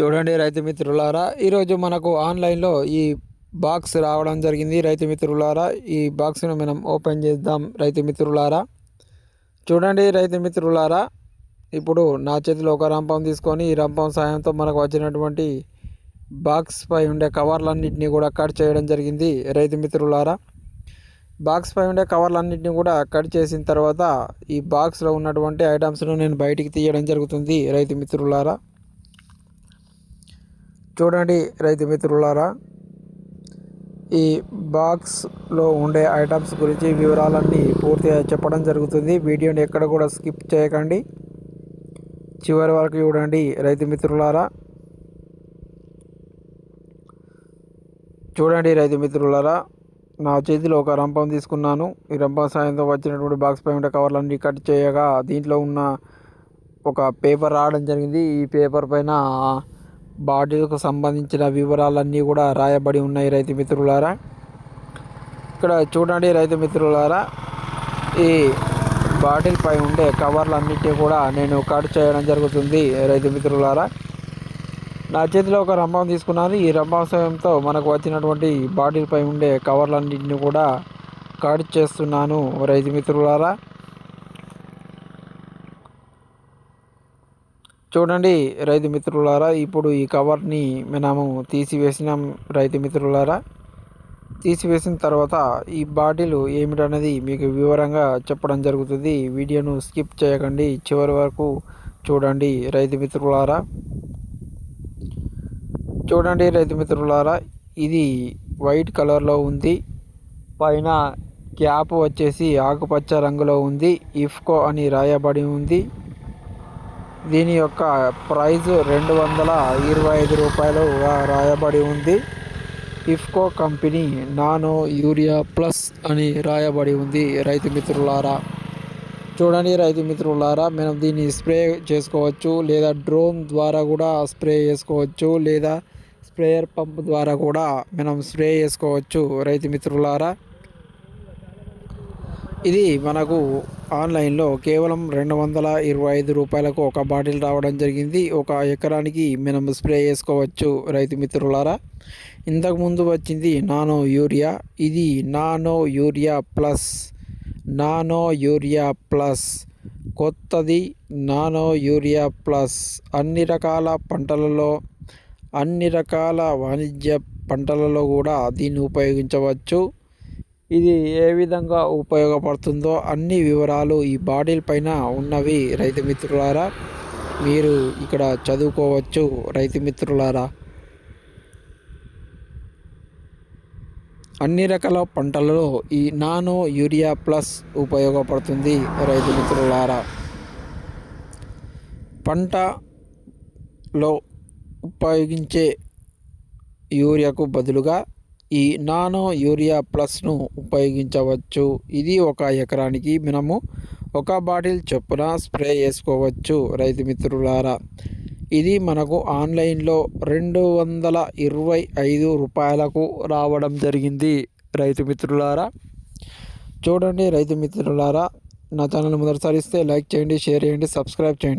చూడండి రైతు మిత్రులారా ఈరోజు మనకు ఆన్లైన్లో ఈ బాక్స్ రావడం జరిగింది. రైతు మిత్రులారా ఈ బాక్స్ను మనం ఓపెన్ చేద్దాం రైతు మిత్రులారా. చూడండి రైతు మిత్రులారా ఇప్పుడు నా చేతిలో ఒక రంపం తీసుకొని ఈ రంపం సాయంతో మనకు వచ్చినటువంటి బాక్స్ పై ఉండే కవర్లన్నింటినీ కూడా కట్ చేయడం జరిగింది రైతు మిత్రులారా. బాక్స్ పై ఉండే కవర్లన్నింటినీ కూడా కట్ చేసిన తర్వాత ఈ బాక్స్లో ఉన్నటువంటి ఐటమ్స్ను నేను బయటికి తీయడం జరుగుతుంది రైతు మిత్రులారా. చూడండి రైతు మిత్రులారా ఈ బాక్స్లో ఉండే ఐటమ్స్ గురించి వివరాలన్నీ పూర్తిగా చెప్పడం జరుగుతుంది. వీడియోని ఎక్కడ కూడా స్కిప్ చేయకండి. చివరి వరకు చూడండి రైతు మిత్రులారా. చూడండి రైతు మిత్రులారా నా చేతిలో ఒక రంపం తీసుకున్నాను. ఈ రంపం సాయంతో వచ్చినటువంటి బాక్స్ పై ఉండే కవర్లన్నీ కట్ చేయగా దీంట్లో ఉన్న ఒక పేపర్ రావడం జరిగింది. ఈ పేపర్ పైన బాటిల్కు సంబంధించిన వివరాలన్నీ కూడా రాయబడి ఉన్నాయి రైతు మిత్రులారా. ఇక్కడ చూడండి రైతు మిత్రులారా ఈ బాటిల్ పై ఉండే కవర్లన్నింటినీ కూడా నేను కట్ చేయడం జరుగుతుంది రైతు మిత్రులారా. నా చేతిలో ఒక రంభం తీసుకున్నాను. ఈ రంభం సాయంతో మనకు వచ్చినటువంటి బాటిల్ పై ఉండే కవర్లన్నింటినీ కూడా కట్ చేస్తున్నాను రైతు మిత్రులారా. చూడండి రైతు మిత్రులారా ఇప్పుడు ఈ కవర్ని మనము తీసివేసినాం రైతు మిత్రులారా. తీసివేసిన తర్వాత ఈ బాటిల్ ఏమిటనేది మీకు వివరంగా చెప్పడం జరుగుతుంది. వీడియోను స్కిప్ చేయకండి చివరి వరకు చూడండి రైతు మిత్రులారా. చూడండి రైతు మిత్రులారా ఇది వైట్ కలర్లో ఉంది. పైన క్యాప్ వచ్చేసి ఆకుపచ్చ రంగులో ఉంది. ఇఫ్కో అని రాయబడి ఉంది. దీని యొక్క ప్రైజ్ రెండు వందల ఇరవై ఐదు రూపాయలు రాయబడి ఉంది. IFFCO company nano urea plus అని రాయబడి ఉంది రైతు మిత్రులారా. చూడండి రైతు మిత్రులారా మనం దీన్ని స్ప్రే చేసుకోవచ్చు లేదా డ్రోన్ ద్వారా కూడా స్ప్రే చేసుకోవచ్చు లేదా స్ప్రేయర్ పంప్ ద్వారా కూడా మనం స్ప్రే చేసుకోవచ్చు రైతు మిత్రులారా. ఇది మనకు ఆన్లైన్లో కేవలం రెండు వందల ఇరవై ఐదు రూపాయలకు ఒక బాటిల్ రావడం జరిగింది. ఒక ఎకరానికి మనం స్ప్రే చేసుకోవచ్చు. రైతు మిత్రులారా ఇంతకుముందు వచ్చింది నానో యూరియా. ఇది nano urea plus nano urea plus కొత్తది నానో యూరియా ప్లస్. అన్ని రకాల పంటలలో అన్ని రకాల వాణిజ్య పంటలలో కూడా దీన్ని ఉపయోగించవచ్చు. ఇది ఏ విధంగా ఉపయోగపడుతుందో అన్ని వివరాలు ఈ బాటిల్ పైన ఉన్నవి రైతు మిత్రులారా. మీరు ఇక్కడ చదువుకోవచ్చు రైతు మిత్రులారా. అన్ని రకాల పంటలలో ఈ నానో యూరియా ప్లస్ ఉపయోగపడుతుంది రైతు మిత్రులారా. పంటలో ఉపయోగించే యూరియాకు బదులుగా ఈ నానో యూరియా ప్లస్ను ఉపయోగించవచ్చు. ఇది ఒక ఎకరానికి మనము ఒక బాటిల్ చొప్పున స్ప్రే చేసుకోవచ్చు రైతు మిత్రులారా. ఇది మనకు ఆన్లైన్లో రెండు వందల ఇరవై ఐదు రూపాయలకు రావడం జరిగింది రైతు మిత్రులారా. చూడండి రైతు మిత్రులారా నా ఛానల్ మొదటిసారి ఇస్తే లైక్ చేయండి షేర్ చేయండి సబ్స్క్రైబ్ చేయండి.